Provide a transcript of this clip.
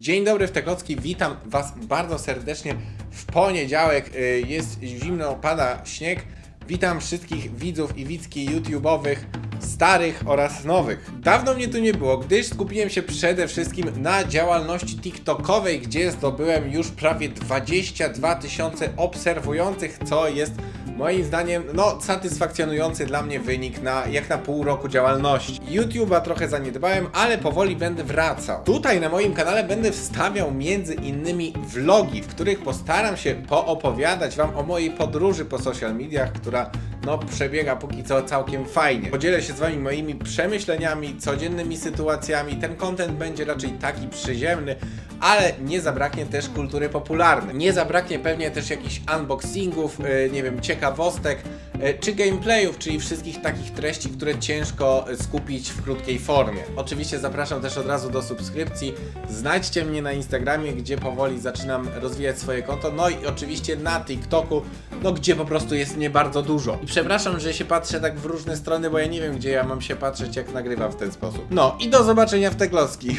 Dzień dobry w Teklocki, witam Was bardzo serdecznie w poniedziałek. y, Jest zimno, pada śnieg. Witam wszystkich widzów i widzki YouTube'owych, starych oraz nowych. Dawno mnie tu nie było, gdyż skupiłem się przede wszystkim na działalności TikTokowej, gdzie zdobyłem już prawie 22 tysiące obserwujących, co jest moim zdaniem no satysfakcjonujący dla mnie wynik na jak na pół roku działalności. YouTube'a trochę zaniedbałem, ale powoli będę wracał. Tutaj na moim kanale będę wstawiał między innymi vlogi, w których postaram się poopowiadać wam o mojej podróży po social mediach, która no przebiega póki co całkiem fajnie. Podzielę się z wami moimi przemyśleniami, codziennymi sytuacjami. Ten content będzie raczej taki przyziemny, ale nie zabraknie też kultury popularnej. Nie zabraknie pewnie też jakichś unboxingów, yy, nie wiem, ciekawostek, yy, czy gameplayów, czyli wszystkich takich treści, które ciężko skupić w krótkiej formie. Oczywiście zapraszam też od razu do subskrypcji. Znajdźcie mnie na Instagramie, gdzie powoli zaczynam rozwijać swoje konto. No i oczywiście na TikToku, no gdzie po prostu jest mnie bardzo dużo. I przepraszam, że się patrzę tak w różne strony, bo ja nie wiem, gdzie ja mam się patrzeć, jak nagrywam w ten sposób. No i do zobaczenia w te klocki.